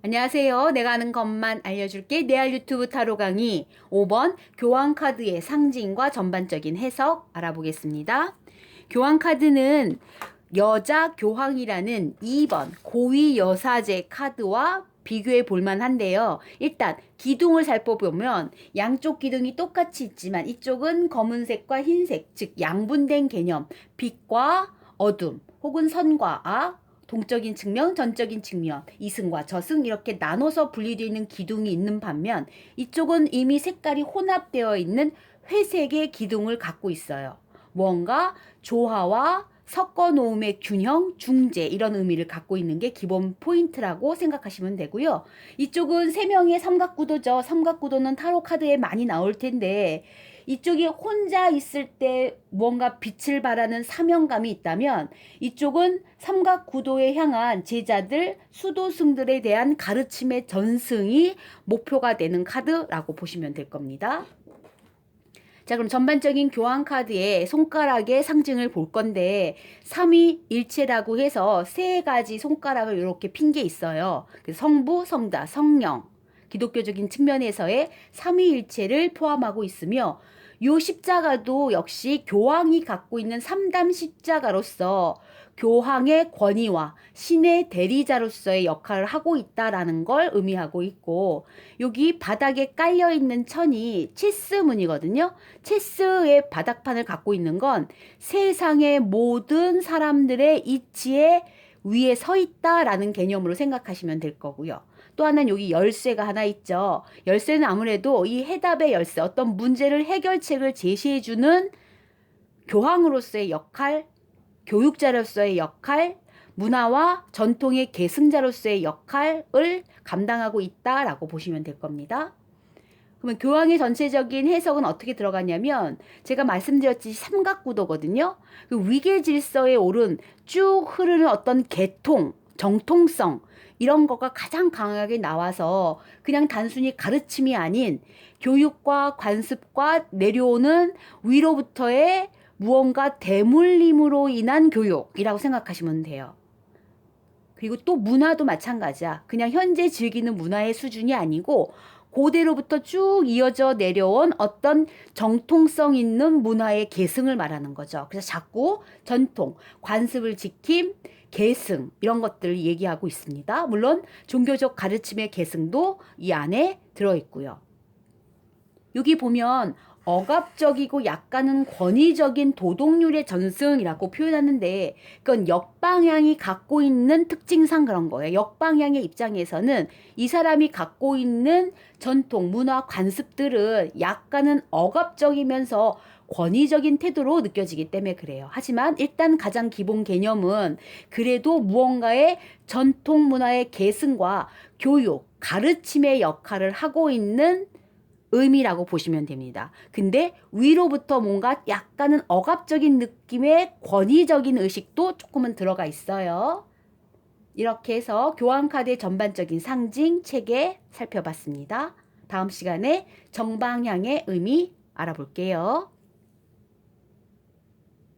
안녕하세요. 내가 아는 것만 알려줄게. 내알 유튜브 타로 강의 5번 교환카드의 상징과 전반적인 해석 알아보겠습니다. 교환카드는 여자 교황이라는 2번 고위 여사제 카드와 비교해 볼 만 한데요. 일단 기둥을 살펴보면 양쪽 기둥이 똑같이 있지만 이쪽은 검은색과 흰색, 즉 양분된 개념, 빛과 어둠 혹은 선과 악, 동적인 측면, 전적인 측면, 이승과 저승 이렇게 나눠서 분리되어 있는 기둥이 있는 반면 이쪽은 이미 색깔이 혼합되어 있는 회색의 기둥을 갖고 있어요. 뭔가 조화와 섞어 놓음의 균형, 중재 이런 의미를 갖고 있는 게 기본 포인트라고 생각하시면 되고요. 이쪽은 세 명의 삼각구도죠. 삼각구도는 타로 카드에 많이 나올 텐데 이쪽이 혼자 있을 때 뭔가 빛을 발하는 사명감이 있다면 이쪽은 삼각구도에 향한 제자들, 수도승들에 대한 가르침의 전승이 목표가 되는 카드라고 보시면 될 겁니다. 자, 그럼 전반적인 교환 카드의 손가락의 상징을 볼 건데 삼위일체라고 해서 세 가지 손가락을 이렇게 핀 게 있어요. 그 성부, 성자, 성령. 기독교적인 측면에서의 삼위일체를 포함하고 있으며 요 십자가도 역시 교황이 갖고 있는 삼담 십자가로서 교황의 권위와 신의 대리자로서의 역할을 하고 있다라는 걸 의미하고 있고 여기 바닥에 깔려 있는 천이 체스문이거든요. 체스의 바닥판을 갖고 있는 건 세상의 모든 사람들의 이치에 위에 서 있다라는 개념으로 생각하시면 될 거고요. 또 하나는 여기 열쇠가 하나 있죠. 열쇠는 아무래도 이 해답의 열쇠, 어떤 문제를 해결책을 제시해주는 교황으로서의 역할, 교육자로서의 역할, 문화와 전통의 계승자로서의 역할을 감당하고 있다라고 보시면 될 겁니다. 그러면 교황의 전체적인 해석은 어떻게 들어가냐면 제가 말씀드렸듯이 삼각구도거든요. 그 위계 질서에 오른 쭉 흐르는 어떤 개통, 정통성 이런 거가 가장 강하게 나와서 그냥 단순히 가르침이 아닌 교육과 관습과 내려오는 위로부터의 무언가 대물림으로 인한 교육이라고 생각하시면 돼요. 그리고 또 문화도 마찬가지야. 그냥 현재 즐기는 문화의 수준이 아니고 고대로부터 쭉 이어져 내려온 어떤 정통성 있는 문화의 계승을 말하는 거죠. 그래서 자꾸 전통, 관습을 지킴, 계승 이런 것들을 얘기하고 있습니다. 물론 종교적 가르침의 계승도 이 안에 들어 있고요. 여기 보면 억압적이고 약간은 권위적인 도덕률의 전승이라고 표현하는데 그건 역방향이 갖고 있는 특징상 그런 거예요. 역방향의 입장에서는 이 사람이 갖고 있는 전통, 문화, 관습들은 약간은 억압적이면서 권위적인 태도로 느껴지기 때문에 그래요. 하지만 일단 가장 기본 개념은 그래도 무언가의 전통 문화의 계승과 교육, 가르침의 역할을 하고 있는 의미라고 보시면 됩니다. 근데 위로부터 뭔가 약간은 억압적인 느낌의 권위적인 의식도 조금은 들어가 있어요. 이렇게 해서 교환카드의 전반적인 상징 체계 살펴봤습니다. 다음 시간에 정방향의 의미 알아볼게요.